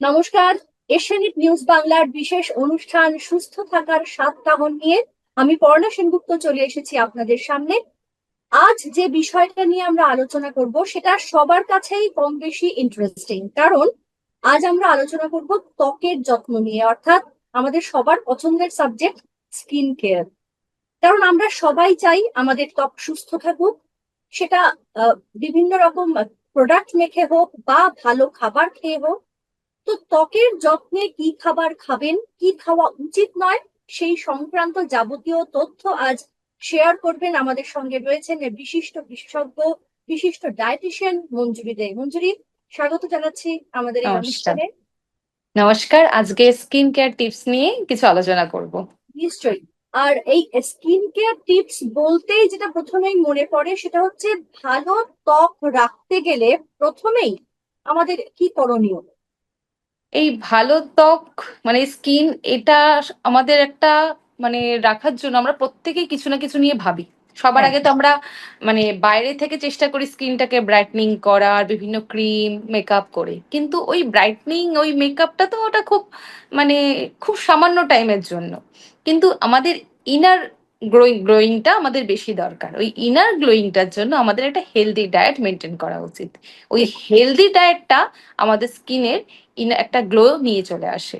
নমস্কার এশিয়ানেট নিউজ বাংলার বিশেষ অনুষ্ঠান সুস্থ থাকার সাত কাহন নিয়ে আমি পর্ণা সেনগুপ্ত চলে এসেছি আপনাদের সামনে। আজ যে বিষয়টা নিয়ে আমরা আলোচনা করব সেটা সবার কাছেই কম বেশি ইন্টারেস্টিং কারণ আজ আমরা আলোচনা করব ত্বকের যত্ন নিয়ে, অর্থাৎ আমাদের সবার পছন্দের সাবজেক্ট স্কিন কেয়ার কারণ আমরা সবাই চাই আমাদের ত্বক সুস্থ থাকুক, সেটা বিভিন্ন রকম প্রোডাক্ট মেখে হোক বা ভালো খাবার খেয়ে হোক তো ত্বকের যত্নে কি খাবার খাবেন কি খাওয়া উচিত নয় সেই সংক্রান্ত যাবতীয় তথ্য আজ শেয়ার করবেন আমাদের সঙ্গে রয়েছেন বিশিষ্ট বিশেষজ্ঞ বিশিষ্ট ডায়েটিশিয়ান মঞ্জুরি দে। মঞ্জুরি স্বাগত জানাচ্ছি আমাদের এই। অনুষ্ঠানে। নমস্কার আজকে স্কিন কেয়ার টিপস নিয়ে কিছু আলোচনা করব। নিশ্চয়ই। আর এই স্কিন কেয়ার টিপস বলতেই যেটা প্রথমেই মনে পড়ে সেটা হচ্ছে ভালো ত্বক রাখতে গেলে প্রথমেই আমাদের কি করণীয়? এই ভালো ত্বক মানে স্কিন এটা আমাদের একটা মানে রাখার জন্য আমরা প্রত্যেকেই কিছু না কিছু নিয়ে ভাবি। সবার হ্যাঁ। আগে তো আমরা মানে বাইরে থেকে চেষ্টা করি স্কিনটাকে ব্রাইটনিং করার বিভিন্ন ক্রিম মেকআপ করে। কিন্তু ওই ব্রাইটনিং ওই মেকআপটা তো ওটা খুব মানে খুব সামান্য টাইমের জন্য। কিন্তু আমাদের ইনার গ্রোয়িং গ্রোয়িংটা আমাদের বেশি দরকার। ওই ইনার গ্লোয়িংটার জন্য আমাদের একটা হেলদি ডায়েট মেনটেন করা উচিত। ওই হেলদি ডায়েটটা আমাদের স্কিনের একটা গ্লো নিয়ে চলে আসে।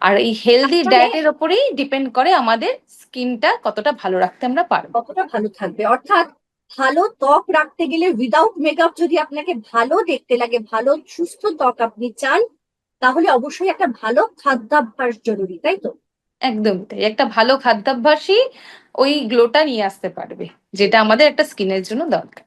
আর এই হেলদি ডায়েটের ওপরেই ডিপেন্ড করে আমাদের স্কিনটা কতটা ভালো রাখতে আমরা পারব। কতটা ভালো থাকবে। অর্থাৎ ভালো ত্বক রাখতে গেলে উইদাউট মেকআপ যদি আপনাকে ভালো দেখতে লাগে ভালো সুস্থ ত্বক আপনি চান তাহলে অবশ্যই একটা ভালো খাদ্যাভ্যাস জরুরি তাই তো? একদমই তাই। একটা ভালো খাদ্যাভ্যাসই ওই গ্লোটা নিয়ে আসতে পারবে যেটা আমাদের একটা স্কিনের জন্য দরকার।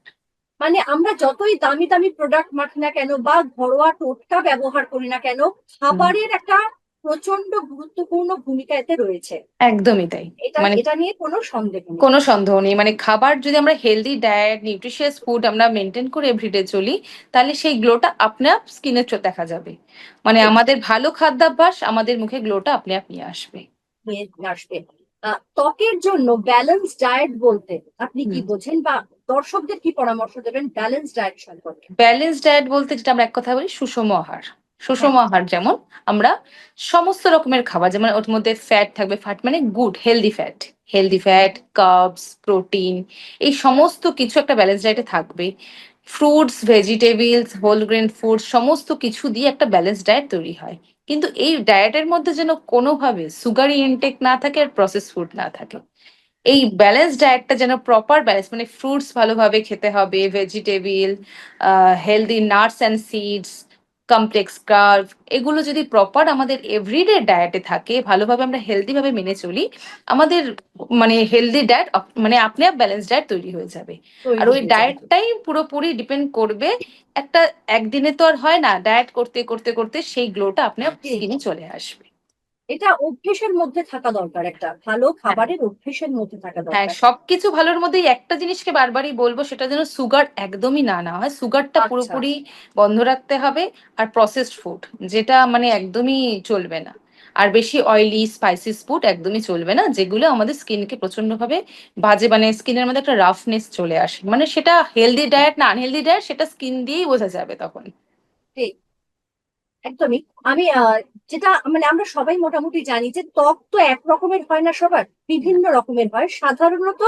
মানে আমরা যতই দামি দামি প্রোডাক্ট মাখি না কেন বা ঘরোয়া টোটকা ব্যবহার করি না কেন খাবারের একটা প্রচণ্ড গুরুত্বপূর্ণ ভূমিকা এতে রয়েছে। একদমই তাই। মানে এটা নিয়ে কোনো সন্দেহ নেই। কোনো সন্দেহ নেই। মানে খাবার যদি আমরা হেলদি ডায়েট নিউট্রিশিয়াস ফুড আমরা মেনটেন করে এভরিডে চলি তাহলে সেই গ্লোটা আপনা আপ স্কিনে দেখা যাবে। মানে আমাদের ভালো খাদ্যাভ্যাস আমাদের মুখে গ্লোটা আপনি আপনি আসবে। নিয়ে আসবে। ত্বকের জন্য ব্যালেন্স ডায়েট বলতে আপনি কি বোঝেন বা দর্শকদের কি পরামর্শ দেবেন ব্যালেন্স ডায়েট সম্পর্কে? ব্যালেন্স ডায়েট বলতে যেটা আমরা এক কথা বলি সুষম আহার। সুষম আহার যেমন আমরা সমস্ত রকমের খাবার যেমন ওর মধ্যে ফ্যাট থাকবে ফ্যাট মানে good healthy fat healthy fat carbs protein এই সমস্ত কিছু একটা ব্যালেন্স ডায়েটে থাকবে। Fruits vegetables whole grain foods সমস্ত কিছু দিয়ে একটা ব্যালেন্স ডায়েট তৈরি হয়। কিন্তু এই ডায়েটের মধ্যে যেন কোনোভাবে সুগারি ইনটেক না থাকে আর প্রসেস ফুড না থাকে। এই ব্যালেন্স ডায়েটটা যেন প্রপার ব্যালেন্স মানে ফ্রুটস ভালোভাবে খেতে হবে vegetable healthy nuts and seeds complex carb এগুলো যদি প্রপার আমাদের এভরিডে ডায়েটে থাকে ভালোভাবে আমরা হেলদিভাবে মেনে চলি আমাদের মানে হেলদি ডায়েট মানে আপনি আপ ব্যালেন্স ডায়েট তৈরি হয়ে যাবে। আর ওই ডায়েটটাই পুরোপুরি ডিপেন্ড করবে একটা একদিনে তো আর হয় না ডায়েট করতে করতে করতে সেই গ্লোটা আপনি। স্কিনে চলে আসবে। এটা অভ্যেসের মধ্যে থাকা দরকার একটা ভালো খাবারের অভ্যেসের মধ্যে থাকা হ্যাঁ দরকার। সবকিছু ভালোর মধ্যে একটা জিনিসকে বারবারই বলব সেটা যেন সুগার একদমই না না হয়। সুগারটা আচ্ছা। পুরোপুরি বন্ধ রাখতে হবে আর প্রসেসড ফুড যেটা মানে একদমই চলবে না। আর বেশি অয়েলি স্পাইসিস ফুড একদমই চলবে না যেগুলো আমাদের স্কিনকে প্রচণ্ড ভাবে বাজে মানে স্কিনের মধ্যে একটা রাফনেস চলে আসে। মানে সেটা হেলদি ডায়েট না আনহেলদি ডায়েট সেটা স্কিন দিয়েই বোঝা যাবে তখন। একদমই। আমি আহ, যেটা মানে আমরা সবাই মোটামুটি জানি যে ত্বক তো এক রকমের হয় না সবার বিভিন্ন রকমের হয়। সাধারণত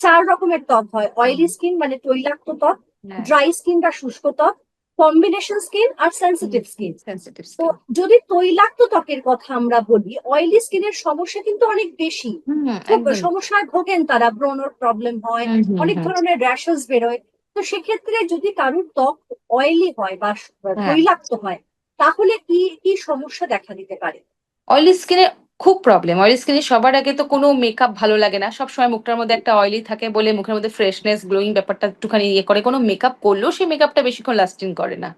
চার রকমের ত্বক হয়। অয়েলি স্কিন মানে তৈলাক্ত ত্বক হ্যাঁ। ড্রাই স্কিন বা শুষ্ক ত্বক কম্বিনেশন স্কিন আর সেন্সিটিভ স্কিন সেন্সিটিভ তো যদি তৈলাক্ত ত্বকের কথা আমরা বলি অয়েলি স্কিনের সমস্যা কিন্তু অনেক বেশি। সমস্যায় ভোগেন তারা ব্রণর প্রবলেম হয় অনেক ধরনের র্যাশেস বেরোয়। তো সেক্ষেত্রে যদি কারোর ত্বক অয়েলি হয় বা তৈলাক্ত হয় তাহলে কি কি সমস্যা দেখা দিতে পারে? অয়েলি স্কিনে খুব প্রবলেম অয়েলি স্কিনে সবার আগে তো কোনো মেকআপ ভালো লাগে না। সবসময় মুখটার মধ্যে একটা অয়েলি থাকে বলে মুখের মধ্যে ফ্রেশনেস গ্লোয়িং ব্যাপারটা একটুখানি ইয়ে করে। কোনো মেকআপ করলেও সেই মেকআপটা বেশিক্ষণ লাস্টিং করে না।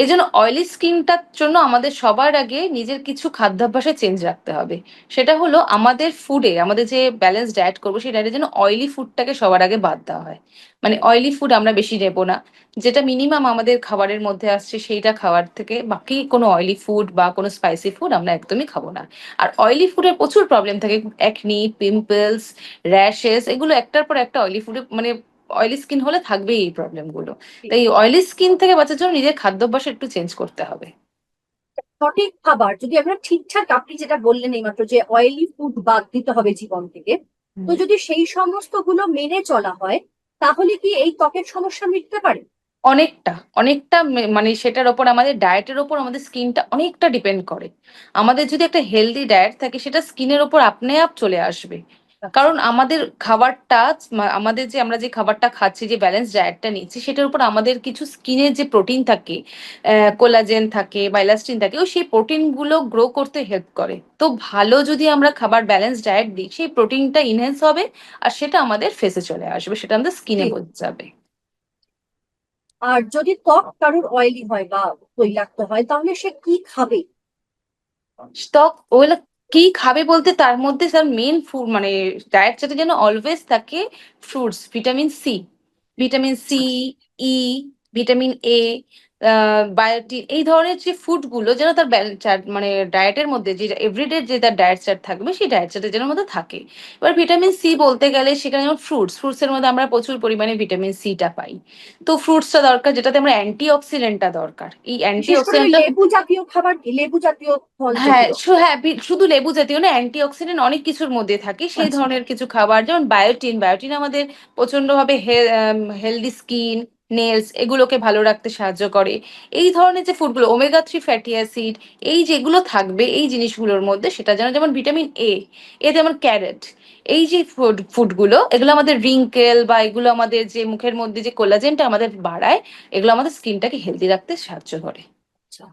এই জন্য অয়েলি স্কিনটার জন্য আমাদের সবার আগে নিজের কিছু খাদ্যাভ্যাসে চেঞ্জ রাখতে হবে। সেটা হলো আমাদের ফুডে আমাদের যে ব্যালেন্স ডায়েট করব সেই ডায়েটের জন্য অয়েলি ফুডটাকে সবার আগে বাদ দেওয়া হয়। মানে অয়েলি ফুড আমরা বেশি নেব না। যেটা মিনিমাম আমাদের খাবারের মধ্যে আসছে সেইটা খাওয়ার থেকে বাকি কোনো অয়েলি ফুড বা কোনো স্পাইসি ফুড আমরা একদমই খাব না। আর অয়েলি ফুডের প্রচুর প্রবলেম থাকে। একনি পিম্পলস র্যাশেস এগুলো একটার পর একটা অয়েলি ফুডে মানে অয়েলি স্কিন হলে থাকবেই এই প্রবলেমগুলো। তাই অয়েলি স্কিন থেকে বাঁচার জন্য নিজের খাদ্যাভ্যাস একটু চেঞ্জ করতে হবে। সঠিক খাবার যদি আমরা ঠিকঠাক আপনি যেটা বললেন এইমাত্র যে অয়েলি ফুড বাদ দিতে হবে জীবন থেকে তো যদি সেই সমস্তগুলো মেনে চলা হয় তাহলে কি এই ত্বকের সমস্যা মিটতে পারে? অনেকটা অনেকটা মানে সেটার ওপর আমাদের ডায়েটের ওপর আমাদের স্কিনটা অনেকটা ডিপেন্ড করে। আমাদের যদি একটা হেলদি ডায়েট থাকে সেটা স্কিনের ওপর আপনি আপ চলে আসবে। কারণ আমাদের খাবারটা আমাদের যে আমরা যে খাবারটা খাচ্ছি যে ব্যালেন্স ডায়েটটা নিচ্ছি সেটার উপর আমাদের কিছু স্কিনের যে প্রোটিন থাকে কোলাজেন থাকে বা ইলাস্টিন থাকে ও সেই প্রোটিনগুলো গ্রো করতে হেল্প করে। তো ভালো যদি আমরা খাবার ব্যালেন্স ডায়েট দিই সেই প্রোটিনটা ইনহেন্স হবে আর সেটা আমাদের ফেসে চলে আসবে সেটা আমাদের স্কিনে ঠিক। আর যদি ত্বক কারোর অয়েলি হয় বা তৈলাক্ত হয়, তাহলে সে কি খাবে? ত্বক ওগুলো কি খাবে বলতে তার মধ্যে স্যার মেন ফুড মানে ডায়েট যাতে যেন অলওয়েজ থাকে fruits vitamin C vitamin C E vitamin A biotin এই ধরনের যে ফুডগুলো যেন তার চার্ট মানে ডায়েটের মধ্যে যে এভরিডে যে তার ডায়েট চার্ট থাকবে সেই ডায়েট চার্টের যেন মধ্যে থাকে। এবার ভিটামিন সি বলতে গেলে সেখানে যেমন ফ্রুটস ফ্রুটস এর মধ্যে আমরা প্রচুর পরিমাণে ভিটামিন সিটা পাই। তো ফ্রুটসটা দরকার যেটাতে আমরা অ্যান্টি অক্সিডেন্টটা দরকার। এই অ্যান্টি অক্সিডেন্টটা লেবু জাতীয় খাবার লেবু জাতীয় ফল হ্যাঁ হ্যাঁ শুধু লেবু জাতীয় না অ্যান্টি অক্সিডেন্ট অনেক কিছুর মধ্যে থাকে। সেই আচ্ছা। ধরনের কিছু খাবার যেমন বায়োটিন বায়োটিন আমাদের প্রচণ্ড ভাবে হেলদি স্কিন নেলস এগুলোকে ভালো রাখতে সাহায্য করে। এই ধরনের যে ফুডগুলো ওমেগা থ্রি ফ্যাটি অ্যাসিড এই যেগুলো থাকবে এই জিনিসগুলোর মধ্যে সেটা যেন যেমন ভিটামিন এ এ যেমন ক্যারেট এই যে ফুড ফুডগুলো এগুলো আমাদের রিঙ্কেল বা এগুলো আমাদের যে মুখের মধ্যে যে কোলাজেনটা আমাদের বাড়ায় এগুলো আমাদের স্কিনটাকে হেলদি রাখতে সাহায্য করে। আচ্ছা।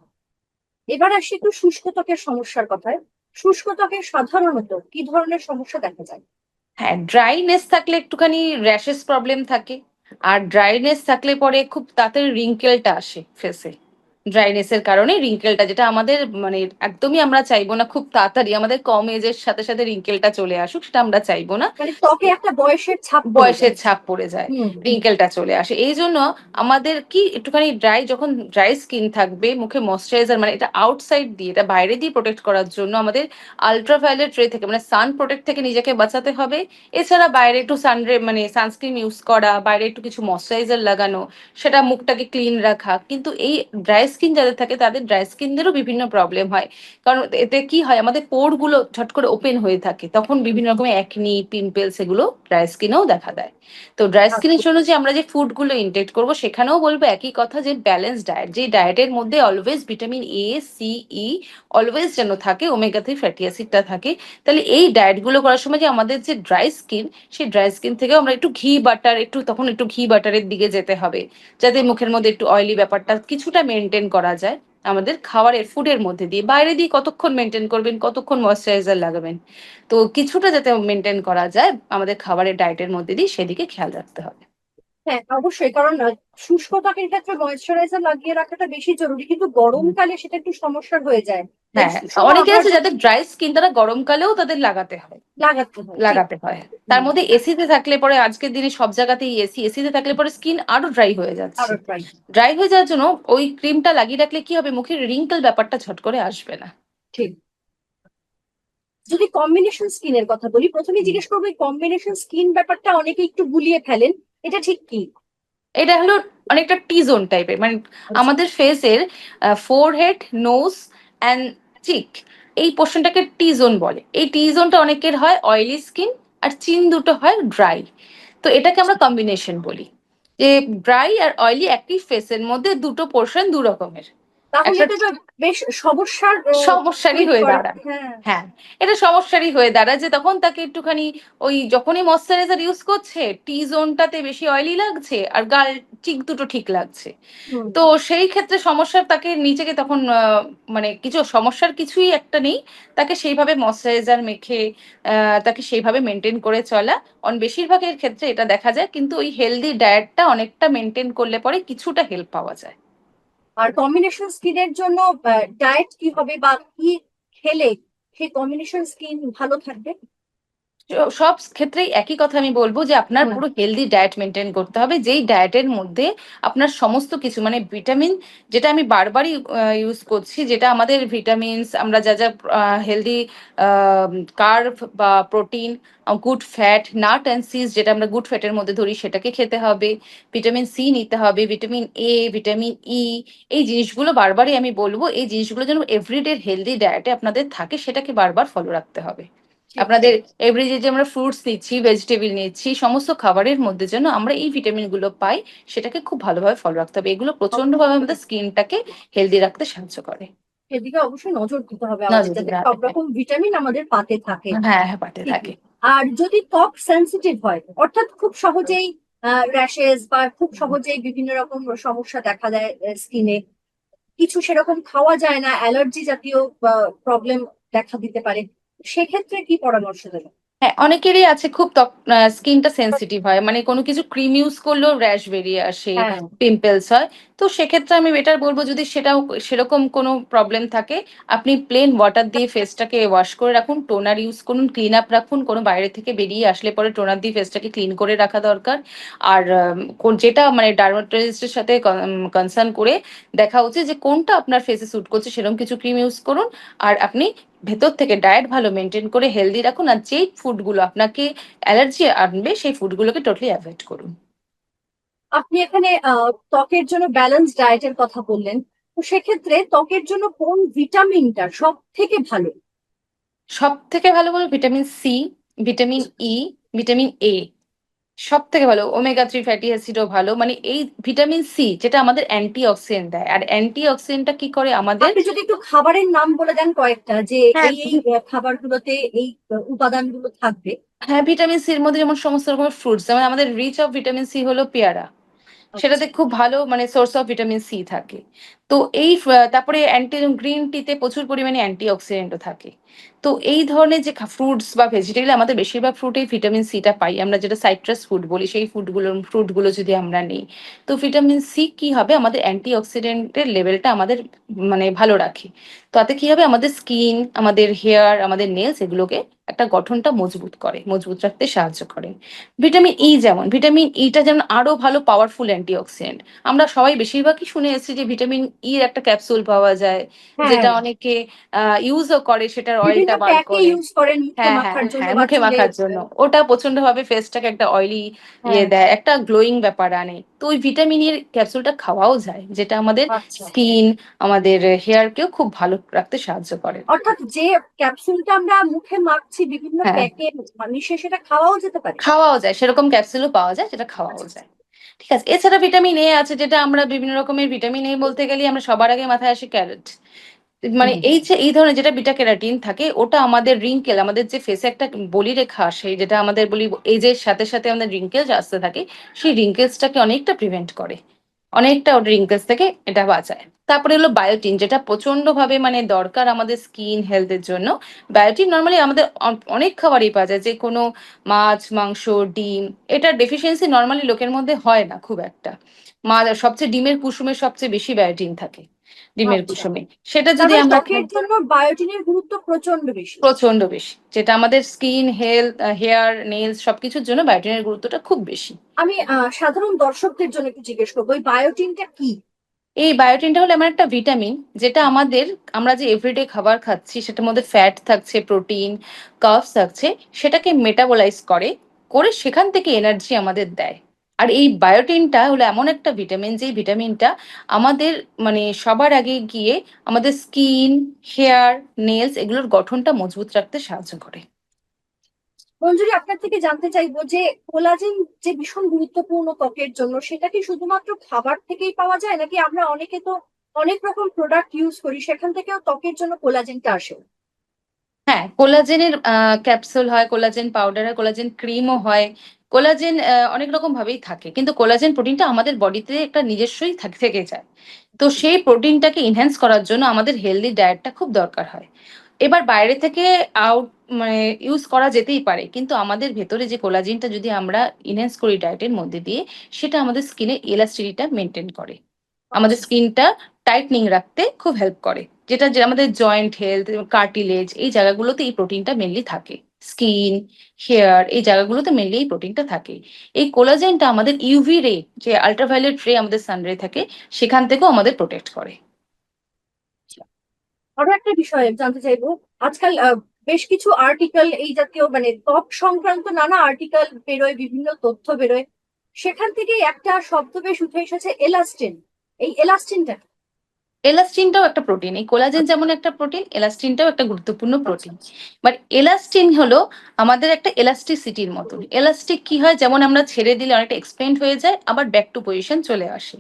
এবার আসি একটু শুষ্ক ত্বকের সমস্যার কথায়। শুষ্ক ত্বকে সাধারণত কি ধরনের সমস্যা দেখা যায়? হ্যাঁ ড্রাইনেস থাকলে একটুখানি র্যাশেস প্রবলেম থাকে। আর ড্রাইনেস থাকলে পরে খুব তাড়াতাড়ি রিঙ্কেলটা আসে ফেসে ড্রাইনেসের কারণে রিঙ্কেলটা যেটা আমাদের মানে একদমই আমরা চাইব না খুব তাড়াতাড়ি আমাদের কম এজের সাথে সাথে রিঙ্কেলটা চলে আসুক সেটা আমরা চাইব না। মানে ত্বকে একটা বয়সের ছাপ বয়সের ছাপ পড়ে যায় রিঙ্কেলটা চলে আসে। এই জন্য আমাদের কি একটুখানি ড্রাই যখন ড্রাই স্কিন থাকবে মুখে ময়শ্চারাইজার মানে এটা আউটসাইড দিয়ে এটা বাইরে দিয়ে প্রোটেক্ট করার জন্য আমাদের আলট্রাভায়োলেট রে থেকে মানে সান প্রোটেক্ট থেকে নিজেকে বাঁচাতে হবে। এছাড়া বাইরে একটু সানরে মানে সানস্ক্রিন ইউজ করা বাইরে একটু কিছু ময়শ্চারাইজার লাগানো সেটা মুখটাকে ক্লিন রাখা। কিন্তু এই ড্রাই স্কিন যাদের থাকে তাদের ড্রাই স্কিনদেরও বিভিন্ন প্রবলেম হয়। কারণ এতে কি হয় আমাদের পোরগুলো ঝট করে ওপেন হয়ে থাকে তখন বিভিন্ন রকমের একনি পিম্পলস এগুলো ড্রাই স্কিনেও দেখা দেয়। তো ড্রাই স্কিনের জন্য যে আমরা যে ফুডগুলো ইনটেক করব সেখানেও বলব একই কথা যে ব্যালেন্স ডায়েট যে ডায়েটের মধ্যে always vitamin A C E always যেন থাকে ওমেগা থ্রি ফ্যাটি অ্যাসিডটা থাকে তাহলে এই ডায়েটগুলো করার সময় যে আমাদের যে ড্রাই স্কিন সেই ড্রাই স্কিন থেকেও আমরা একটু ঘি বাটার একটু তখন একটু ঘি বাটারের দিকে যেতে হবে। যাতে মুখের মধ্যে একটু অয়েলি ব্যাপারটা কিছুটা মেনটেন করা যায়, আমাদের খাবারের ফুডের মধ্যে দিয়ে। বাইরে দিয়ে কতক্ষণ মেনটেন করবেন, কতক্ষণ ময়শ্চারাইজার লাগাবেন? তো কিছুটা যাতে মেনটেন করা যায়, আমাদের খাবারের ডায়েটের মধ্যে দিয়ে সেদিকে খেয়াল রাখতে হবে। হ্যাঁ অবশ্যই। কারণ শুষ্ক ত্বকের ক্ষেত্রে ময়শ্চারাইজার লাগিয়ে রাখাটা বেশি জরুরি। কিন্তু গরমকালে সেটা একটু সমস্যা হয়ে যায়। হ্যাঁ অনেকে আছে যাদের ড্রাই স্কিন তারা গরমকালেও তাদের লাগাতে হয়। লাগাতে হয় লাগাতে হয়। তার মধ্যে এসিতে থাকলে পরে আজকের দিনে সব জায়গাতেই এসি এসিতে থাকলে পরে স্কিন আরও ড্রাই হয়ে যাচ্ছে। ড্রাই হয়ে যাওয়ার জন্য ওই ক্রিমটা লাগিয়ে রাখলে কি হবে? মুখের রিঙ্কেল ব্যাপারটা ঝট করে আসবে না। ঠিক। যদি কম্বিনেশন স্কিনের কথা বলি প্রথমে জিজ্ঞেস করব কম্বিনেশন স্কিন ব্যাপারটা অনেকে একটু গুলিয়ে ফেলেন এটা ঠিক কি? এটা হলো অনেকটা টি জোন টাইপের মানে আমাদের ফেসের ফোরহেড নোজ অ্যান্ড চিক এই পোর্শনটাকে টি জোন বলে। এই টি জোনটা অনেকের হয় অয়েলি স্কিন আর চিন দুটো হয় ড্রাই তো এটাকে আমরা কম্বিনেশন বলি। যে ড্রাই আর অয়েলি একটি ফেসের মধ্যে দুটো পোর্শন দু রকমের তাহলে একটা- এটা তো বেশ সমস্যার আহ, সমস্যারই হয়ে। দাঁড়ায়। হ্যাঁ। এটা সমস্যারই হয়ে দাঁড়ায় যে তখন তাকে একটুখানি ওই যখনই ময়শ্চারাইজার ইউজ করছে টি জোনটাতে বেশি অয়েলি লাগছে আর গাল চিক দুটো ঠিক লাগছে। তো সেই ক্ষেত্রে সমস্যার তাকে নিজেকে তখন মানে কিছু সমস্যার কিছুই একটা নেই। তাকে সেইভাবে ময়শ্চারাইজার মেখে আহ, তাকে সেইভাবে মেনটেন করে চলা। অন বেশিরভাগের ক্ষেত্রে এটা দেখা যায় কিন্তু ওই হেলদি ডায়েটটা অনেকটা মেনটেন করলে পরে কিছুটা হেল্প পাওয়া যায়। আর কম্বিনেশন স্কিনের জন্য ডায়েট কি হবে বা কি খেলে সেই কম্বিনেশন স্কিন ভালো থাকবে? সব ক্ষেত্রেই একই কথা আমি বলব যে আপনার পুরো হেলদি ডায়েট মেনটেন করতে হবে। যেই ডায়েটের মধ্যে আপনার সমস্ত কিছু মানে ভিটামিন যেটা আমি বারবারই ইউজ করছি যেটা আমাদের ভিটামিনস আমরা যা যা হেলদি কার্ভ বা protein good fat nut and সিজ যেটা আমরা গুড ফ্যাটের মধ্যে ধরি সেটাকে খেতে হবে। ভিটামিন সি নিতে হবে ভিটামিন এ ভিটামিন ই এই জিনিসগুলো বারবারই আমি বলব এই জিনিসগুলো যেন এভরিডে হেলদি ডায়েটে আপনাদের থাকে সেটাকে বারবার ফলো রাখতে হবে। আপনাদের এভরিডে যে আমরা ফ্রুটস নিচ্ছি ভেজিটেবল নিচ্ছি সমস্ত খাবারের মধ্যে যেন আমরা এই ভিটামিনগুলো পাই সেটাকে খুব ভালোভাবে ফলো রাখতে হবে। এগুলো প্রচণ্ড ভাবে আমাদের স্কিনটাকে হেলদি রাখতে সাহায্য করে। সেদিকে অবশ্যই নজর দিতে হবে আমাদের যাতে সব রকম ভিটামিন আমাদের পাতে থাকে। হ্যাঁ হ্যাঁ পাতে থাকে। আর যদি ত্বক সেনসিটিভ হয় অর্থাৎ খুব সহজেই র্যাশেস বা খুব সহজেই বিভিন্ন রকম সমস্যা দেখা দেয় স্কিনে কিছু সেরকম খাওয়া যায় না অ্যালার্জি জাতীয় প্রবলেম দেখা দিতে পারে। সেক্ষেত্রে কি পরামর্শ দেবেন? হ্যাঁ অনেকেরই আছে খুব স্কিনটা সেনসিটিভ হয়। মানে কোনো কিছু ক্রিম ইউজ করলেও র্যাশ বেরিয়ে আসে হ্যাঁ। পিম্পলস হয়। তো সেক্ষেত্রে আমি বেটার বলব যদি সেটাও সেরকম কোনো প্রবলেম থাকে আপনি প্লেন ওয়াটার দিয়ে ফেসটাকে ওয়াশ করে রাখুন টোনার ইউজ করুন ক্লিন আপ রাখুন কোনো বাইরে থেকে বেরিয়ে আসলে পরে টোনার দিয়ে ফেসটাকে ক্লিন করে রাখা দরকার। আর যেটা মানে ডার্মাটোলজিস্টের সাথে কনসার্ন করে দেখা উচিত যে কোনটা আপনার ফেসে স্যুট করছে সেরকম কিছু ক্রিম ইউজ করুন। আর আপনি ভেতর থেকে ডায়েট ভালো মেনটেন করে হেলদি রাখুন আর যেই ফুডগুলো আপনাকে অ্যালার্জি আনবে সেই ফুডগুলোকে টোটালি অ্যাভয়েড করুন। আপনি এখানে ত্বকের জন্য ব্যালেন্স ডায়েটের কথা বললেন। তো সেক্ষেত্রে ত্বকের জন্য কোন ভিটামিনটা সব থেকে ভালো? সব থেকে ভালো বলো vitamin C vitamin E vitamin A সব থেকে ভালো ওমেগা থ্রি ফ্যাটি অ্যাসিডও ভালো। মানে এই ভিটামিন সি যেটা আমাদের অ্যান্টি অক্সিডেন্ট দেয়। আর অ্যান্টি অক্সিডেন্টটা কি করে আমাদের যদি একটু খাবারের নাম বলে দেন কয়েকটা যে হ্যাঁ। এই এই খাবারগুলোতে এই উপাদানগুলো থাকবে। হ্যাঁ ভিটামিন সির মধ্যে যেমন সমস্ত রকমের ফ্রুটস যেমন আমাদের রিচ অফ ভিটামিন সি হলো পেয়ারা। সেটাতে খুব ভালো মানে সোর্স অফ ভিটামিন সি থাকে। তো এই তারপরে অ্যান্টি গ্রিন টিতে প্রচুর পরিমাণে অ্যান্টি অক্সিডেন্টও থাকে। তো এই ধরনের যে ফ্রুটস বা ভেজিটেবল আমাদের বেশিরভাগ ফ্রুটেই ভিটামিন সিটা পাই। আমরা যেটা সাইট্রাস ফুড বলি সেই ফুডগুলো ফ্রুটগুলো যদি আমরা নিই। তো ভিটামিন সি কি হবে? আমাদের অ্যান্টি অক্সিডেন্টের লেভেলটা আমাদের মানে ভালো রাখে। তাতে কি হবে? আমাদের স্কিন আমাদের হেয়ার আমাদের নেলস এগুলোকে একটা গঠনটা মজবুত করে মজবুত রাখতে সাহায্য করে। ভিটামিন ই যেমন ভিটামিন ইটা যেমন আরও ভালো পাওয়ারফুল অ্যান্টিঅক্সিডেন্ট আমরা সবাই বেশিরভাগই শুনে এসেছি যে ভিটামিন ই এর একটা ক্যাপসুল পাওয়া যায় যেটা অনেকে ইউজও করে সেটার হ্যাঁ। বার করে। হ্যাঁ হ্যাঁ হ্যাঁ মুখে মাখার জন্য। ওটা প্রচণ্ড ভাবে ফেসটাকে একটা অয়েলি ইয়ে দেয় একটা গ্লোয়িং ব্যাপার আনে। তো ওই ভিটামিন এর ক্যাপসুলটা খাওয়াও যায় যেটা আমাদের আচ্ছা। স্কিন আমাদের হেয়ারকেও খুব ভালো রাখতে সাহায্য করে। অর্থাৎ যে ক্যাপসুলটা আমরা মুখে মাখছি বিভিন্ন। প্যাকে মিশে সেটা খাওয়াও যেতে পারে। খাওয়াও যায় সেরকম ক্যাপসুলও পাওয়া যায় যেটা খাওয়াও আচ্ছা। যায়। ঠিক আছে এছাড়া ভিটামিন এ আছে যেটা আমরা বিভিন্ন রকমের ভিটামিন এ বলতে গেলে আমরা সবার আগে মাথায় আসে ক্যারট মানে। এই যে এই ধরনের যেটা বিটা ক্যারাটিন থাকে ওটা আমাদের রিঙ্কেল আমাদের যে ফেসে একটা বলি রেখা আসে যেটা আমাদের বলি এজের সাথে সাথে আমাদের রিঙ্কেলস আসতে থাকে সেই রিঙ্কেলসটাকে অনেকটা প্রিভেন্ট করে। অনেকটা ওর রিঙ্কেলস থেকে এটা বাঁচায়। তারপরে হলো বায়োটিন যেটা প্রচণ্ড ভাবে মানে দরকার আমাদের স্কিন হেলথের জন্য। বায়োটিন নর্মালি আমাদের অনেক খাবারই পাওয়া যায় যে কোনো মাছ মাংস ডিম এটার ডেফিসিয়েন্সি নর্মালি লোকের মধ্যে হয় না খুব একটা। মা সবচেয়ে ডিমের কুসুমের সবচেয়ে বেশি বায়োটিন থাকে। ডিমের আচ্ছা। কুসুমে। সেটা যদি আমরা ত্বকের জন্য বায়োটিনের গুরুত্ব প্রচণ্ড বেশি। প্রচণ্ড বেশি যেটা আমাদের স্কিন হেলথ হেয়ার নেলস সবকিছুর জন্য বায়োটিনের গুরুত্বটা খুব বেশি। আমি সাধারণ দর্শকদের জন্য একটু জিজ্ঞেস করব ওই বায়োটিনটা কি? এই বায়োটিনটা হলো এমন একটা ভিটামিন যেটা আমাদের আমরা যে এভরিডে খাবার খাচ্ছি সেটার মধ্যে ফ্যাট থাকছে প্রোটিন কার্বস থাকছে সেটাকে মেটাবোলাইজ করে করে সেখান থেকে এনার্জি আমাদের দেয়। আর এই বায়োটিনটা হলো এমন একটা ভিটামিন যে ভিটামিনটা আমাদের মানে সবার আগে গিয়ে আমাদের স্কিন হেয়ার নেলস এগুলোর গঠনটা মজবুত রাখতে সাহায্য করে। মঞ্জুরি আপনার থেকে জানতে চাইব যে কোলাজেন যে ভীষণ গুরুত্বপূর্ণ ত্বকের জন্য সেটা কি শুধুমাত্র খাবার থেকেই পাওয়া যায় নাকি আমরা অনেকে তো অনেক রকম প্রোডাক্ট ইউজ করি সেখান থেকেও ত্বকের জন্য কোলাজেনটা আসে? হ্যাঁ কোলাজেনের ক্যাপসুল হয় কোলাজেন পাউডার হয় কোলাজেন ক্রিমও হয় কোলাজেন অনেক রকম ভাবেই থাকে। কিন্তু কোলাজেন প্রোটিনটা আমাদের বডিতে একটা নিজস্বই থাক- যায়। তো সেই প্রোটিনটাকে ইনহ্যান্স করার জন্য আমাদের হেলদি ডায়েটটা খুব দরকার হয়। এবার বাইরে থেকে আউট মানে ইউজ করা যেতেই পারে, কিন্তু আমাদের ভেতরে যে কোলাজেনটা যদি আমরা ইনহ্যান্স করি ডায়েটের মধ্যে দিয়ে, সেটা আমাদের স্কিনের এলাস্টিসিটিটা মেনটেন করে। আমাদের স্কিনটা টাইটনিং রাখতে খুব হেল্প করে, যেটা যে আমাদের জয়েন্ট হেলথ কার্টিলেজ এই জায়গাগুলোতে এই প্রোটিনটা মেনলি থাকে। স্কিন হেয়ার এই জায়গাগুলোতে মেনলি এই প্রোটিনটা থাকে। এই কোলাজেনটা আমাদের ইউভি রে যে আল্ট্রাভায়োলেট রে আমাদের সানরে থাকে, সেখান থেকেও আমাদের প্রোটেক্ট করে। আরও একটা বিষয় জানতে চাইব। আজকাল বেশ কিছু আর্টিকেল এই জাতীয় মানে ত্বক সংক্রান্ত নানা আর্টিকেল বেরোয়, বিভিন্ন তথ্য বেরোয়। সেখান থেকে একটা শব্দ বেশ উঠে এসেছে এলাস্টিন এই এলাস্টিনটা? এলাস্টিনটাও একটা প্রোটিন এই কোলাজেন যেমন একটা প্রোটিন এলাস্টিনটাও একটা গুরুত্বপূর্ণ প্রোটিন বাট এলাস্টিন হলো আমাদের একটা এলাস্টিসিটির মতন। এলাস্টিক কি হয়? যেমন আমরা ছেড়ে দিলে অনেকটা এক্সপেন্ড হয়ে যায় আবার ব্যাক টু পজিশন চলে আসে।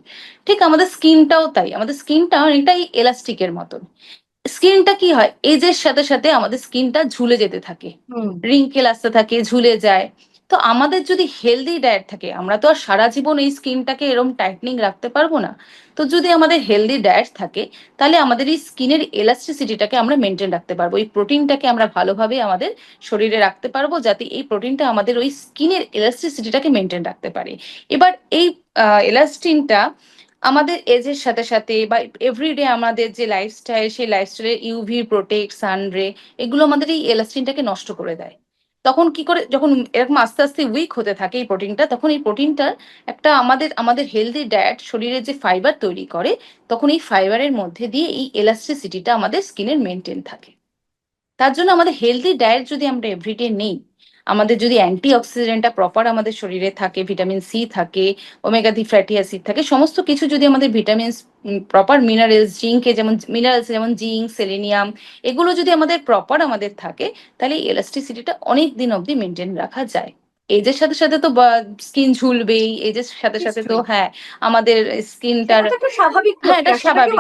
ঠিক আমাদের স্কিনটাও তাই। আমাদের স্কিনটা অনেকটা এই এলাস্টিকের মতন। স্কিনটা কি হয়? এজের সাথে সাথে আমাদের স্কিনটা ঝুলে যেতে থাকে। রিঙ্কেল আসতে থাকে ঝুলে যায়। তো আমাদের যদি হেলদি ডায়েট থাকে আমরা তো আর সারা জীবন এই স্কিনটাকে এরকম টাইটনিং রাখতে পারব না। তো যদি আমাদের হেলদি ডায়েট থাকে, তাহলে আমাদের এই স্কিনের এলাস্টিসিটিটাকে আমরা মেনটেন রাখতে পারব। এই প্রোটিনটাকে আমরা ভালোভাবে আমাদের শরীরে রাখতে পারব, যাতে এই প্রোটিনটা আমাদের ওই স্কিনের এলাস্টিসিটিটাকে মেনটেন রাখতে পারে। এবার এই এলাস্টিনটা আমাদের এজের সাথে সাথে বা এভরিডে আমাদের যে লাইফস্টাইল সেই লাইফস্টাইলের ইউভি প্রোটেক্ট সানরে এগুলো আমাদের এই এলাস্টিনটাকে নষ্ট করে দেয়। তখন কি করে, যখন এরকম আস্তে আস্তে উইক হতে থাকে এই প্রোটিনটা তখন এই প্রোটিনটা একটা আমাদের আমাদের হেলদি ডায়েট শরীরে যে ফাইবার তৈরি করে, তখন এই ফাইবারের মধ্যে দিয়ে এই এলাস্টিসিটিটা আমাদের স্কিনের মেনটেন থাকে। তার জন্য আমাদের হেলদি ডায়েট যদি আমরা এভরিডে নেই আমাদের যদি অ্যান্টি অক্সিডেন্টটা প্রপার আমাদের শরীরে থাকে ভিটামিন সি থাকে ওমেগা থ্রি ফ্যাটি অ্যাসিড থাকে সমস্ত কিছু যদি আমাদের ভিটামিন প্রপার মিনারেলস জিঙ্কে যেমন মিনারেলস যেমন জিঙ্ক সেলেনিয়াম এগুলো যদি আমাদের প্রপার আমাদের থাকে তাহলে এলাস্টিসিটিটা অনেক দিন অবধি মেনটেন রাখা যায়। এজের সাথে সাথে তো স্কিন ঝুলবেই এজের সাথে সাথে তো হ্যাঁ আমাদের স্কিনটার স্বাভাবিক হ্যাঁ এটা স্বাভাবিক।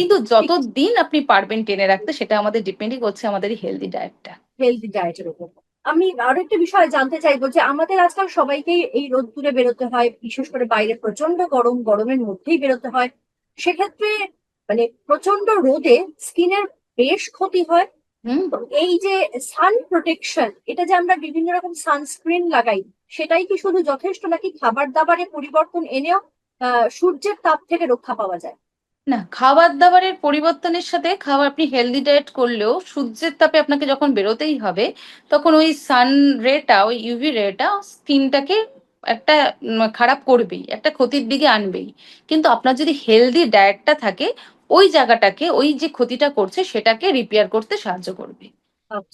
কিন্তু যতদিন আপনি পারবেন টেনে রাখতে সেটা আমাদের ডিপেন্ডই করছে আমাদের হেলদি ডায়েটটা হেলদি ডায়েটের উপর। আমি আরও একটা বিষয় জানতে চাইব যে আমাদের আজকাল সবাইকেই এই রোদ্দুরে বেরোতে হয় বিশেষ করে বাইরে প্রচণ্ড গরম গরমের মধ্যেই বেরোতে হয়। সেক্ষেত্রে মানে প্রচণ্ড রোদে স্কিনের বেশ ক্ষতি হয়। হুম। এই যে সান প্রোটেকশন এটা যে আমরা বিভিন্ন রকম সানস্ক্রিন লাগাই সেটাই কি শুধু যথেষ্ট নাকি খাবার দাবারে পরিবর্তন এনেও আহ সূর্যের তাপ থেকে রক্ষা পাওয়া যায়? না খাবার দাবারের পরিবর্তনের সাথে খাবার আপনি হেলদি ডায়েট করলেও সূর্যের তাপে আপনাকে যখন বেরোতেই হবে, তখন ওই সান রেটা ওই ইউভি রেটা স্কিনটাকে একটা খারাপ করবেই, একটা ক্ষতির দিকে আনবেই কিন্তু আপনার যদি হেলদি ডায়েটটা থাকে, ওই জায়গাটাকে, ওই যে ক্ষতিটা করছে, সেটাকে রিপেয়ার করতে সাহায্য করবে।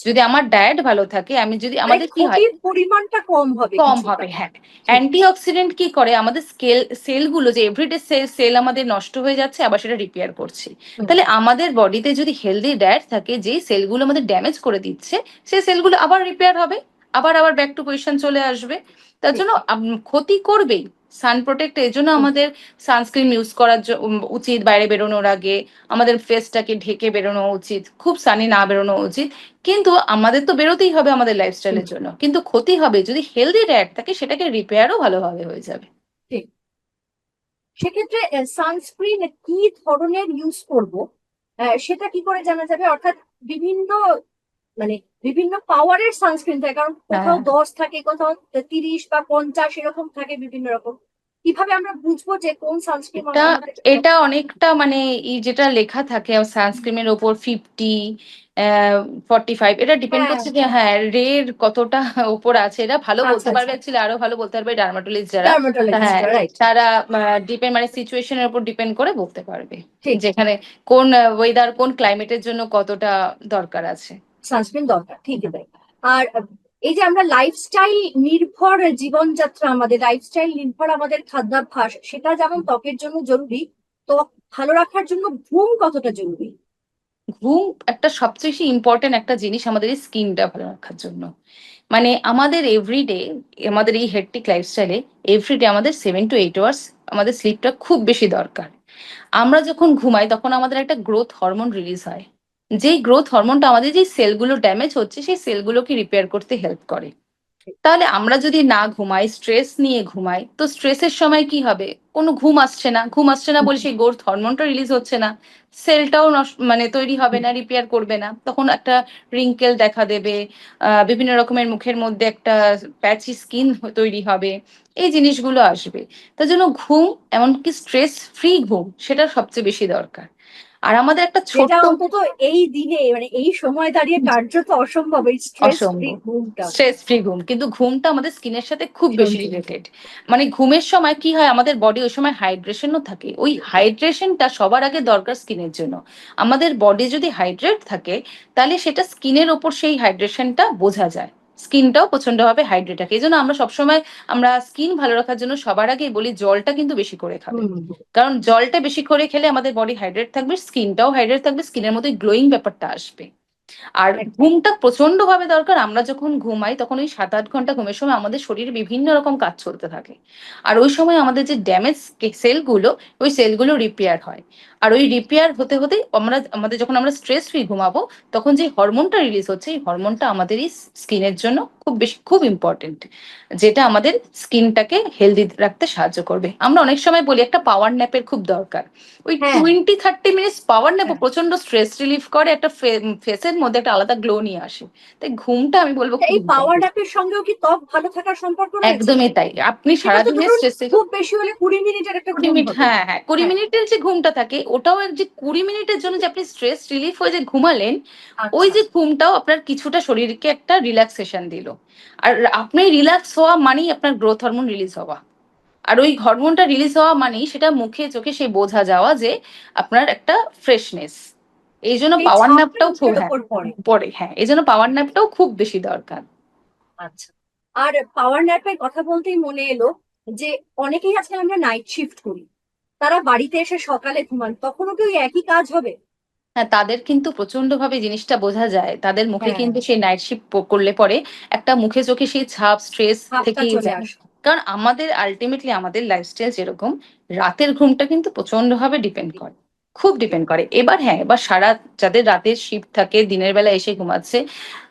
যদি আমার ডায়েট ভালো থাকে আমি যদি আমাদের কি হয়? পরিমাণটা কম হবে কম হবে হ্যাঁ। অ্যান্টিঅক্সিডেন্ট কি করে? আমাদের স্কেল সেলগুলো যে এভরিডে সেল সেল আমাদের নষ্ট হয়ে যাচ্ছে আবার সেটা রিপেয়ার করছে। তাহলে আমাদের বডিতে যদি হেলদি ডায়েট থাকে যে সেলগুলো আমাদের ড্যামেজ করে দিচ্ছে সেই সেলগুলো আবার রিপেয়ার হবে আবার আবার ব্যাক টু পজিশন চলে আসবে। তার জন্য ক্ষতি করবেই। সান প্রোটেক্ট এই জন্য আমাদের সানস্ক্রিন ইউজ করার জ- উচিত বাইরে বেরোনোর আগে। আমাদের ফেসটাকে ঢেকে বেরোনো উচিত খুব সানি না বেরোনো উচিত। কিন্তু আমাদের তো বেরোতেই হবে আমাদের লাইফস্টাইলের জন্য। কিন্তু ক্ষতি হবে যদি হেলদি ডায়েট থাকে সেটাকে রিপেয়ারও ভালোভাবে হয়ে যাবে। সেক্ষেত্রে সানস্ক্রিন কি ধরনের ইউজ করব? সেটা কি করে জানা যাবে? অর্থাৎ বিভিন্ন মানে বিভিন্ন পাওয়ারের সানস্ক্রিন থাকে কারণ কোথাও হ্যাঁ। দশ থাকে কোথাও তিরিশ বা পঞ্চাশ এরকম থাকে বিভিন্ন রকম। কীভাবে আমরা বুঝব যে কোন সানস্ক্রিন এটা এটা অনেকটা মানে এই যেটা লেখা থাকে সানস্ক্রিনের ওপর ফিফটি ফর্টি ফাইভ এটা ডিপেন্ড হ্যাঁ, করছে যে হ্যাঁ রের কতটা ওপর আছে এটা ভালো আচ্ছা, বলতে পারবে আচ্ছা। অ্যাকচুয়ালি আরও ভালো বলতে পারবে ডার্মাটোলজিস্ট যারা। হ্যাঁ তারা ডিপেন্ড মানে সিচুয়েশনের উপর ডিপেন্ড করে বলতে পারবে যেখানে কোন ওয়েদার কোন ক্লাইমেটের জন্য কতটা দরকার আছে। সানস্ক্রিন দরকার ঠিকই তাই আর এই যে আমরা লাইফস্টাইল নির্ভর জীবনযাত্রা, আমাদের লাইফস্টাইল নির্ভর আমাদের খাদ্যাভ্যাস, সেটা যেমন ত্বকের জন্য জরুরি, ত্বক ভালো রাখার জন্য ঘুম কতটা জরুরি? ঘুম একটা সবচেয়ে বেশি ইম্পর্টেন্ট একটা জিনিস আমাদের এই স্কিনটা ভালো রাখার জন্য। মানে আমাদের এভরিডে আমাদের এই হেকটিক লাইফস্টাইলে এভরিডে আমাদের সেভেন টু এইট আওয়ার্স আমাদের স্লিপটা খুব বেশি দরকার। আমরা যখন ঘুমাই, তখন আমাদের একটা গ্রোথ হরমোন রিলিজ হয়। যেই গ্রোথ হরমোনটা আমাদের যে সেলগুলো ড্যামেজ হচ্ছে, সেই সেলগুলোকে রিপেয়ার করতে হেল্প করে। তাহলে আমরা যদি না ঘুমাই স্ট্রেস নিয়ে ঘুমাই, তো স্ট্রেসের সময় কি হবে? কোনো ঘুম আসছে না। ঘুম আসছে না বলে সেই গ্রোথ হরমোনটা রিলিজ হচ্ছে না। সেলটাও মানে তৈরি হবে না রিপেয়ার করবে না। তখন একটা রিঙ্কেল দেখা দেবে বিভিন্ন রকমের মুখের মধ্যে একটা প্যাচি স্কিন তৈরি হবে, এই জিনিসগুলো আসবে। তার জন্য ঘুম, এমনকি স্ট্রেস ফ্রি ঘুম, সেটা সবচেয়ে বেশি দরকার। আর আমাদের একটা যেটা অন্তত এই দিনে মানে এই সময় দাঁড়িয়ে কার্যত অসম্ভব এই স্ট্রেস ফ্রি অসম্ভব। ঘুমটা। স্ট্রেস ফ্রি ঘুম। কিন্তু ঘুমটা আমাদের স্কিনের সাথে খুব বেশি রিলেটেড মানে ঘুমের সময় কি হয় আমাদের বডি ওই সময় হাইড্রেশনও থাকে। ওই হাইড্রেশনটা সবার আগে দরকার স্কিনের জন্য। আমাদের বডি যদি হাইড্রেট থাকে তাহলে সেটা স্কিনের ওপর সেই হাইড্রেশনটা বোঝা যায়। স্কিনটাও প্রচন্ডভাবে হাইড্রেট রাখে। এই জন্য আমরা সবসময় আমরা স্কিন ভালো রাখার জন্য সবার আগে বলি জলটা কিন্তু বেশি করে খাবে। কারণ জলটা বেশি করে খেলে আমাদের বডি হাইড্রেট থাকবে স্কিনটাও হাইড্রেট থাকবে স্কিনের মধ্যে গ্লোয়িং ব্যাপারটা আসবে। আর ঘুমটা প্রচণ্ড ভাবে দরকার। আমরা যখন ঘুমাই তখন ওই সাত আট ঘণ্টা ঘুমের সময় আমাদের শরীরে বিভিন্ন রকম কাজ চলতে থাকে। আর ওই সময় আমাদের যে ড্যামেজ সেলগুলো ওই সেলগুলো রিপেয়ার হয়। আর ওই রিপেয়ার হতে হতে আমরা আমাদের যখন আমরা স্ট্রেস ফ্রি ঘুমাবো তখন যে হরমোনটা রিলিজ হচ্ছে এই হরমোনটা আমাদের এই স্কিনের জন্য খুব বেশি খুব ইম্পর্টেন্ট যেটা আমাদের স্কিনটাকে হেলদি রাখতে সাহায্য করবে আমরা অনেক সময় বলি একটা পাওয়ার ন্যাপের খুব দরকার ওই। টোয়েন্টি থার্টি মিনিটস পাওয়ার ন্যাপও হ্যাঁ। প্রচণ্ড স্ট্রেস রিলিফ করে একটা ফেসের মধ্যে একটা আলাদা গ্লো নিয়ে আসে তাই ঘুমটা আমি বলব এই পাওয়ার। ন্যাপের সঙ্গেও কি ত্বক ভালো থাকার সম্পর্ক একদমই তাই আপনি ধরুন স্ট্রেসে খুব বেশি হলে কুড়ি মিনিটের একটা কুড়ি মিনিট হ্যাঁ হ্যাঁ কুড়ি হ্যাঁ। মিনিটের যে ঘুমটা থাকে ওটাও এক যে কুড়ি মিনিটের জন্য যে আপনি স্ট্রেস রিলিফ হয়ে যে ঘুমালেন আচ্ছা। ওই যে ঘুমটাও আপনার কিছুটা শরীরকে একটা রিল্যাক্সেশন দিল আর আপনি রিল্যাক্স হওয়া মানেই আপনার গ্রোথ হরমোন রিলিজ হওয়া। আর ওই হরমোনটা রিলিজ হওয়া মানেই সেটা মুখে চোখে সেই বোঝা যাওয়া যে আপনার একটা ফ্রেশনেস এই জন্য পাওয়ার ন্যাপটাও খুব হ্যাঁ। পড়ে হ্যাঁ এই জন্য পাওয়ার ন্যাপটাও খুব বেশি দরকার। আচ্ছা। আর পাওয়ার ন্যাপের কথা বলতেই মনে এলো যে অনেকেই আজকাল আমরা নাইট শিফট করি। তারা বাড়িতে এসে সকালে ঘুমান তখনও কি ওই একই কাজ হবে? হ্যাঁ তাদের কিন্তু প্রচণ্ড ভাবে জিনিসটা বোঝা যায়। তাদের মুখে হ্যাঁ। কিন্তু সেই নাইট শিফট করলে পরে একটা মুখে চোখে সেই ছাপ স্ট্রেস থেকে থেকেই চলে যায়। আসে। কারণ আমাদের আলটিমেটলি আমাদের লাইফস্টাইল যেরকম রাতের ঘুমটা কিন্তু প্রচণ্ড ভাবে ডিপেন্ড করে। খুব ডিপেন্ড করে। এবার হ্যাঁ এবার সারা যাদের রাতের শিফট থাকে দিনের বেলা এসে ঘুমাচ্ছে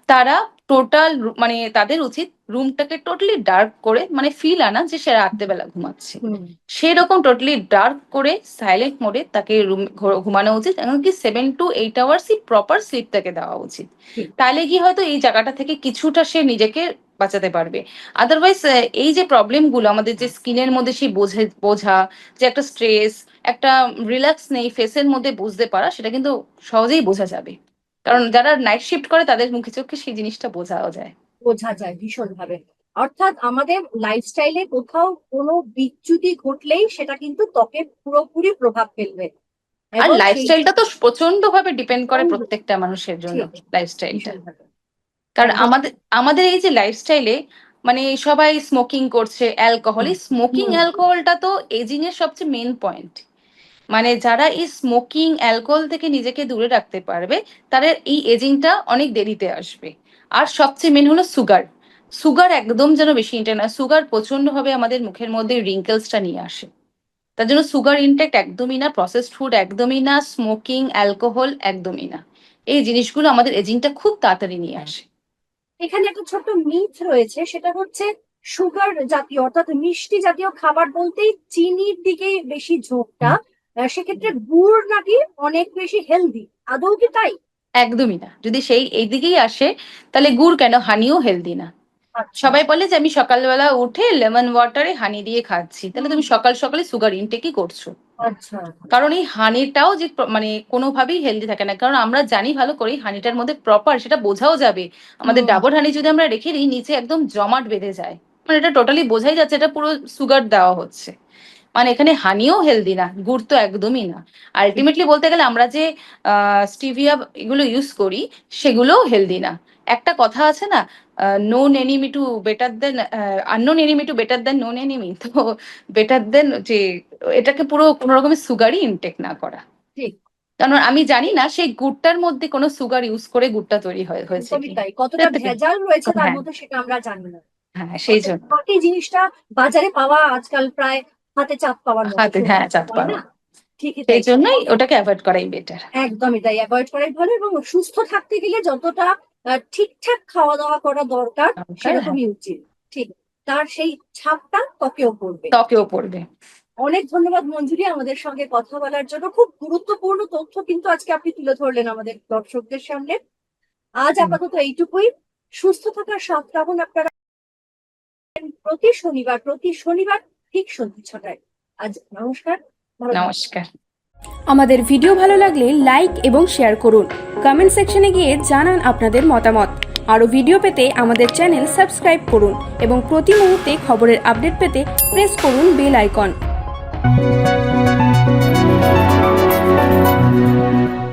তারা টোটাল মানে তাদের উচিত রুমটাকে টোটালি ডার্ক করে মানে ফিল আনা যে সে রাত্রেবেলা ঘুমাচ্ছে। সেরকম টোটালি ডার্ক করে সাইলেন্ট মোডে তাকে রুম ঘুমানো উচিত এমনকি সেভেন টু এইট আওয়ার্সই প্রপার স্লিপ তাকে দেওয়া উচিত। তাহলে কি হয়তো এই জায়গাটা থেকে কিছুটা সে নিজেকে বাঁচাতে পারবে। আদারওয়াইজ এই যে প্রবলেমগুলো আমাদের যে স্কিনের মধ্যে সেই বোঝে বোঝা যে একটা স্ট্রেস একটা রিল্যাক্স নেই ফেসের মধ্যে বুঝতে পারা সেটা কিন্তু সহজেই বোঝা যাবে। কারণ যারা নাইট শিফট করে তাদের মুখে চোখে সেই জিনিসটা বোঝাও যায়। বোঝা যায় ভীষণ ভাবে অর্থাৎ আমাদের লাইফস্টাইলে কোথাও কোনো বিচ্যুতি ঘটলেই সেটা কিন্তু ত্বকে পুরোপুরি প্রভাব ফেলবে। আর লাইফস্টাইলটা তো প্রচণ্ড ভাবে ডিপেন্ড করে প্রত্যেকটা মানুষের জন্য। লাইফস্টাইলটা কারণ আমাদের আমাদের এই যে লাইফস্টাইলে মানে সবাই স্মোকিং করছে অ্যালকোহল এই স্মোকিং অ্যালকোহলটা তো এজিং এর সবচেয়ে মেন পয়েন্ট মানে যারা এই স্মোকিং অ্যালকোহল থেকে নিজেকে দূরে রাখতে পারবে, তাদের এই এজিংটা অনেক দেরিতে আসবে। আর সবচেয়ে মেন হলো সুগার সুগার একদম যেন বেশি ইনটেক না সুগার প্রচণ্ড ভাবে আমাদের মুখের মধ্যে রিঙ্কেলসটা নিয়ে আসে। তার জন্য সুগার ইনটেক্ট একদমই না প্রসেসড ফুড একদমই না স্মোকিং অ্যালকোহল একদমই না। এই জিনিসগুলো আমাদের এজিংটা খুব তাড়াতাড়ি নিয়ে আসে। এখানে একটা ছোট্ট মিথ রয়েছে, সেটা হচ্ছে সুগার জাতীয়, অর্থাৎ মিষ্টি জাতীয় খাবার বলতেই চিনির দিকে বেশি ঝোঁকটা। সেক্ষেত্রে গুড় নাকি অনেক বেশি হেলদি আদৌ কি তাই? একদমই না। যদি সেই এই দিকেই আসে তাহলে গুড় কেন হানিও হেলদি না? আচ্ছা, সবাই বলে যে আমি সকালবেলা উঠে লেমন ওয়াটারে হানি দিয়ে খাচ্ছি। তাহলে তুমি সকাল সকালে সুগার ইনটেকই করছ। আচ্ছা। কারণ এই হানিটাও যে মানে কোনোভাবেই হেলদি থাকে না। কারণ আমরা জানি ভালো করে হানিটার মধ্যে প্রপার সেটা বোঝাও যাবে। আমাদের। ডাবর হানি যদি আমরা রেখে দিই নিচে একদম জমাট বেঁধে যায়। মানে এটা টোটালি বোঝাই যাচ্ছে এটা পুরো সুগার দেওয়া হচ্ছে। মানে এখানে হানিও হেলদি না গুড় তো একদমই না। আলটিমেটলি বলতে গেলে আমরা যে স্টিভিয়া এগুলো ইউজ করি সেগুলোও হেলদি না। একটা কথা আছে না known enemy to better than unknown enemy to better than known enemy তো বেটার দেন যে এটাকে পুরো কোনো রকমের সুগারই ইনটেক না করা। ঠিক। কারণ আমি জানি না সেই গুড়টার মধ্যে কোনো সুগার ইউজ করে গুড়টা তৈরি হয় হয়েছে কতটা ভেজাল রয়েছে তার হ্যাঁ। মধ্যে সেটা আমরা জানি না। হ্যাঁ সেই জন্য। জিনিসটা বাজারে পাওয়া আজকাল প্রায় হাতে চাপ পাওয়ার হাতে হ্যাঁ চাপ পাওয়া? ঠিকই সেই জন্যই ওটাকে অ্যাভয়েড করাই বেটার একদমই তাই অ্যাভয়েড করাই ভালো এবং সুস্থ থাকতে গেলে যতটা ঠিকঠাক খাওয়া দাওয়া করা দরকার সেরকমই উচিত। ঠিক তার সেই ছাপটা ত্বকেও পড়বে। ত্বকেও পড়বে। অনেক ধন্যবাদ মঞ্জুরি আমাদের সঙ্গে কথা বলার জন্য। খুব গুরুত্বপূর্ণ তথ্য কিন্তু আজকে আপনি তুলে ধরলেন আমাদের দর্শকদের সামনে। আজ আপাতত এইটুকুই। সুস্থ থাকার সাত রাখুন আপনারা প্রতি শনিবার প্রতি শনিবার ঠিক সন্ধ্যে ছটায়। আজ নমস্কার নমস্কার। আমাদের ভিডিও ভালো লাগলে লাইক এবং শেয়ার করুন। কমেন্ট সেকশনে গিয়ে জানান আপনাদের মতামত। আরও ভিডিও পেতে আমাদের চ্যানেল সাবস্ক্রাইব করুন এবং প্রতি মুহূর্তে খবরের আপডেট পেতে প্রেস করুন বেল আইকন।